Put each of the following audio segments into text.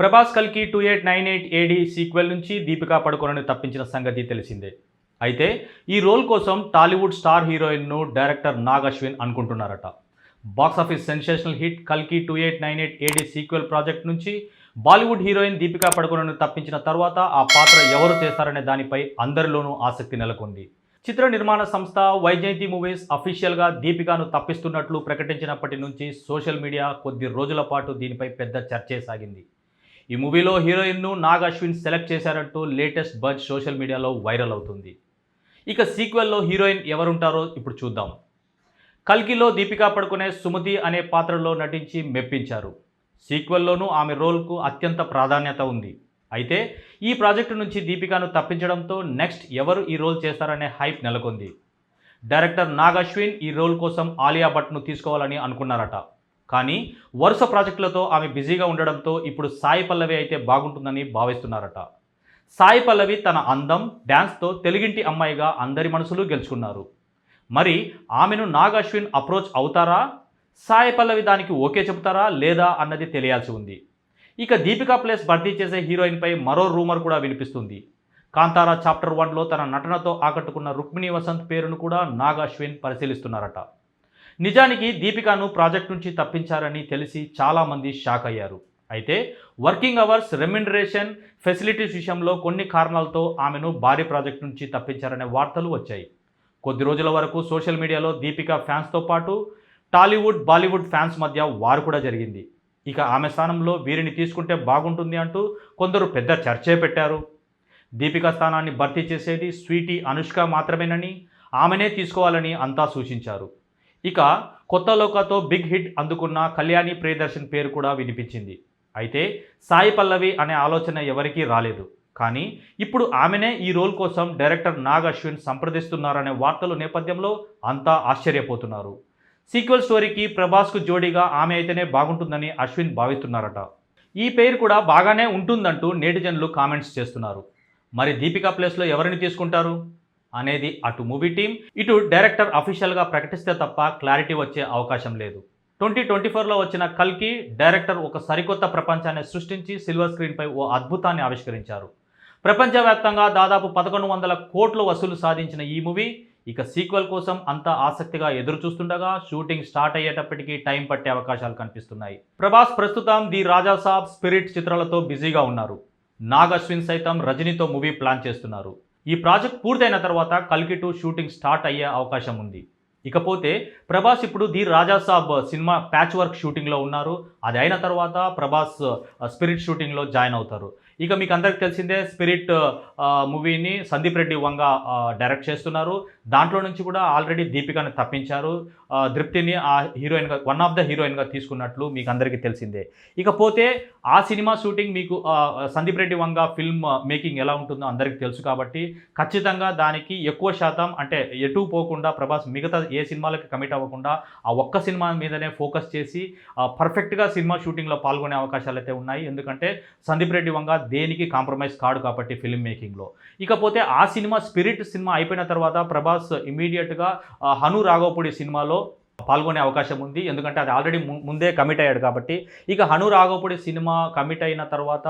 ప్రభాస్ కల్కి two eight nine eight AD sequel నుంచి దీపికా పడుకోనని తప్పించిన సంగతి తెలిసిందే. అయితే ఈ రోల్ కోసం టాలీవుడ్ స్టార్ హీరోయిన్ను డైరెక్టర్ నాగ్ అశ్విన్ అనుకుంటున్నారట. బాక్స్ ఆఫీస్ సెన్సేషనల్ హిట్ కల్కి two eight nine eight AD sequel project నుంచి బాలీవుడ్ హీరోయిన్ దీపికా పడుకోనను తప్పించిన తర్వాత ఆ పాత్ర ఎవరు చేస్తారనే దానిపై అందరిలోనూ ఆసక్తి నెలకొంది. చిత్ర నిర్మాణ సంస్థ వైజయంతి మూవీస్ అఫీషియల్గా దీపికాను తప్పిస్తున్నట్లు ప్రకటించినప్పటి నుంచి సోషల్ మీడియా కొద్ది రోజుల పాటు దీనిపై పెద్ద చర్చే సాగింది. ఈ మూవీలో హీరోయిన్ను నాగ్ అశ్విన్ సెలెక్ట్ చేశారంటూ లేటెస్ట్ బజ్ సోషల్ మీడియాలో వైరల్ అవుతుంది. ఇక సీక్వెల్లో హీరోయిన్ ఎవరుంటారో ఇప్పుడు చూద్దాం. కల్కిలో దీపికా పడుకునే సుమతి అనే పాత్రలో నటించి మెప్పించారు. సీక్వెల్లోనూ ఆమె రోల్కు అత్యంత ప్రాధాన్యత ఉంది. అయితే ఈ ప్రాజెక్టు నుంచి దీపికాను తప్పించడంతో నెక్స్ట్ ఎవరు ఈ రోల్ చేస్తారనే హైప్ నెలకొంది. డైరెక్టర్ నాగ్ అశ్విన్ ఈ రోల్ కోసం ఆలియా భట్ను తీసుకోవాలని అనుకున్నారట. కానీ వరుస ప్రాజెక్టులతో ఆమె బిజీగా ఉండడంతో ఇప్పుడు సాయి పల్లవి అయితే బాగుంటుందని భావిస్తున్నారట. సాయి పల్లవి తన అందం డ్యాన్స్తో తెలుగింటి అమ్మాయిగా అందరి మనసులు గెలుచుకున్నారు. మరి ఆమెను నాగ్ అశ్విన్ అప్రోచ్ అవుతారా? సాయి పల్లవి దానికి ఓకే చెబుతారా లేదా అన్నది తెలియాల్సి ఉంది. ఇక దీపికా ప్లేస్ భర్తీ చేసే హీరోయిన్పై మరో రూమర్ కూడా వినిపిస్తుంది. కాంతారా చాప్టర్ వన్లో తన నటనతో ఆకట్టుకున్న రుక్మిణి వసంత్ పేరును కూడా నాగ్ అశ్విన్ పరిశీలిస్తున్నారట. నిజానికి దీపికాను ప్రాజెక్ట్ నుంచి తప్పించారని తెలిసి చాలామంది షాక్ అయ్యారు. అయితే వర్కింగ్ అవర్స్ రెమ్యునరేషన్ ఫెసిలిటీస్ విషయంలో కొన్ని కారణాలతో ఆమెను భారీ ప్రాజెక్ట్ నుంచి తప్పించారనే వార్తలు వచ్చాయి. కొద్ది రోజుల వరకు సోషల్ మీడియాలో దీపికా ఫ్యాన్స్తో పాటు టాలీవుడ్ బాలీవుడ్ ఫ్యాన్స్ మధ్య వారు కూడా జరిగింది. ఇక ఆమె స్థానంలో వీరిని తీసుకుంటే బాగుంటుంది అంటూ కొందరు పెద్ద చర్చే పెట్టారు. దీపికా స్థానాన్ని భర్తీ చేసేది స్వీటీ అనుష్క మాత్రమేనని ఆమెనే తీసుకోవాలని అంతా సూచించారు. ఇక కొత్త లోకతో బిగ్ హిట్ అందుకున్న కళ్యాణి ప్రియదర్శన్ పేరు కూడా వినిపించింది. అయితే సాయి పల్లవి అనే ఆలోచన ఎవరికీ రాలేదు. కానీ ఇప్పుడు ఆమెనే ఈ రోల్ కోసం డైరెక్టర్ నాగ్ అశ్విన్ సంప్రదిస్తున్నారనే వార్తలు నేపథ్యంలో అంతా ఆశ్చర్యపోతున్నారు. సీక్వెల్ స్టోరీకి ప్రభాస్కు జోడీగా ఆమె అయితేనే బాగుంటుందని అశ్విన్ భావిస్తున్నారట. ఈ పేరు కూడా బాగానే ఉంటుందంటూ నేటిజన్లు కామెంట్స్ చేస్తున్నారు. మరి దీపికా ప్లేస్లో ఎవరిని తీసుకుంటారు? అనేది అటు మూవీ టీం ఇటు డైరెక్టర్ అఫీషియల్గా ప్రకటిస్తే తప్ప క్లారిటీ వచ్చే అవకాశం లేదు. ట్వంటీ ట్వంటీ ఫోర్లో వచ్చిన కల్కి డైరెక్టర్ ఒక సరికొత్త ప్రపంచాన్ని సృష్టించి సిల్వర్ స్క్రీన్పై ఓ అద్భుతాన్ని ఆవిష్కరించారు. ప్రపంచవ్యాప్తంగా దాదాపు పదకొండు వందల కోట్లు వసూలు సాధించిన ఈ మూవీ ఇక సీక్వెల్ కోసం అంత ఆసక్తిగా ఎదురు చూస్తుండగా షూటింగ్ స్టార్ట్ అయ్యేటప్పటికీ టైం పట్టే అవకాశాలు కనిపిస్తున్నాయి. ప్రభాస్ ప్రస్తుతం ది రాజా సాబ్ స్పిరిట్ చిత్రాలతో బిజీగా ఉన్నారు. నాగ్ అశ్విన్ సైతం రజనీతో మూవీ ప్లాన్ చేస్తున్నారు. ఈ ప్రాజెక్ట్ పూర్తయిన తర్వాత కల్కి టూ షూటింగ్ స్టార్ట్ అయ్యే అవకాశం ఉంది. ఇకపోతే ప్రభాస్ ఇప్పుడు ది రాజా సాబ్ సినిమా ప్యాచ్ వర్క్ షూటింగ్లో ఉన్నారు. అది అయిన తర్వాత ప్రభాస్ స్పిరిట్ షూటింగ్లో జాయిన్ అవుతారు. ఇక మీకు అందరికి తెలిసిందే స్పిరిట్ మూవీని సందీప్ రెడ్డి వంగ డైరెక్ట్ చేస్తున్నారు. దాంట్లో నుంచి కూడా ఆల్రెడీ దీపికను తప్పించారు. దృప్తిని ఆ హీరోయిన్గా వన్ ఆఫ్ ద హీరోయిన్గా తీసుకున్నట్లు మీకు అందరికీ తెలిసిందే. ఇకపోతే ఆ సినిమా షూటింగ్ మీకు సందీప్ రెడ్డి వంగ ఫిల్మ్ మేకింగ్ ఎలా ఉంటుందో అందరికీ తెలుసు కాబట్టి ఖచ్చితంగా దానికి ఎక్కువ శాతం అంటే ఎటు పోకుండా ప్రభాస్ మిగతా ఏ సినిమాలకి కమిట్ అవ్వకుండా ఆ ఒక్క సినిమా మీదనే ఫోకస్ చేసి పర్ఫెక్ట్గా సినిమా షూటింగ్లో పాల్గొనే అవకాశాలు అయితే ఉన్నాయి. ఎందుకంటే సందీప్ రెడ్డి వంగ దేనికి కాంప్రమైజ్ కాడు కాబట్టి ఫిల్మ్ మేకింగ్లో. ఇకపోతే ఆ సినిమా స్పిరిట్ సినిమా అయిపోయిన తర్వాత ప్రభాస్ ఇమీడియట్గా హను రాఘోపూడి సినిమాలో పాల్గొనే అవకాశం ఉంది. ఎందుకంటే అది ఆల్రెడీ ముందే కమిట్ అయ్యాడు కాబట్టి. ఇక హను రాఘవపుడి సినిమా కమిట్ అయిన తర్వాత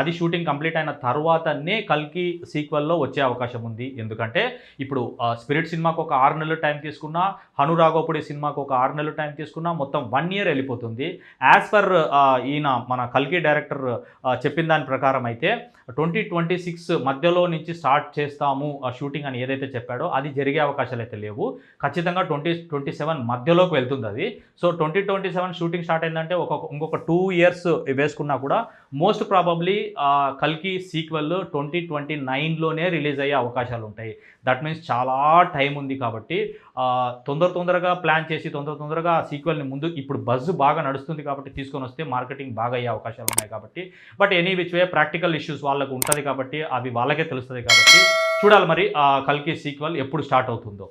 అది షూటింగ్ కంప్లీట్ అయిన తర్వాతనే కల్కి సీక్వెల్లో వచ్చే అవకాశం ఉంది. ఎందుకంటే ఇప్పుడు ఆ, స్పిరిట్ సినిమాకు ఒక ఆరు నెలలు టైం తీసుకున్నా హను రాఘవపుడి సినిమాకు ఒక ఆరు నెలలు టైం తీసుకున్నా మొత్తం వన్ ఇయర్ వెళ్ళిపోతుంది. యాజ్ పర్ ఈయన మన కల్కి డైరెక్టర్ చెప్పిన దాని ప్రకారం అయితే ట్వంటీ ట్వంటీ సిక్స్ మధ్యలో నుంచి స్టార్ట్ చేస్తాము ఆ షూటింగ్ అని ఏదైతే చెప్పాడో అది జరిగే అవకాశాలు అయితే లేవు. ఖచ్చితంగా ట్వంటీ ట్వంటీ సెవెన్ మధ్యలోకి వెళ్తుంది అది. So twenty twenty seven shooting start అయిందంటే ఒక ఇంకొక టూ ఇయర్స్ వేసుకున్నా కూడా మోస్ట్ ప్రాబబ్లీ కల్కి సీక్వెల్ ట్వంటీ ట్వంటీ నైన్లోనే రిలీజ్ అయ్యే అవకాశాలు ఉంటాయి. దట్ మీన్స్ చాలా టైం ఉంది కాబట్టి తొందర తొందరగా ప్లాన్ చేసి తొందర తొందరగా సీక్వెల్ని ముందు ఇప్పుడు బజ్ బాగా నడుస్తుంది కాబట్టి తీసుకొని వస్తే మార్కెటింగ్ బాగా అయ్యే అవకాశాలు ఉన్నాయి కాబట్టి. But any which way practical issues వాళ్ళకు ఉంటుంది కాబట్టి అవి వాళ్ళకే తెలుస్తుంది కాబట్టి చూడాలి మరి కల్కి సీక్వెల్ ఎప్పుడు స్టార్ట్ అవుతుందో.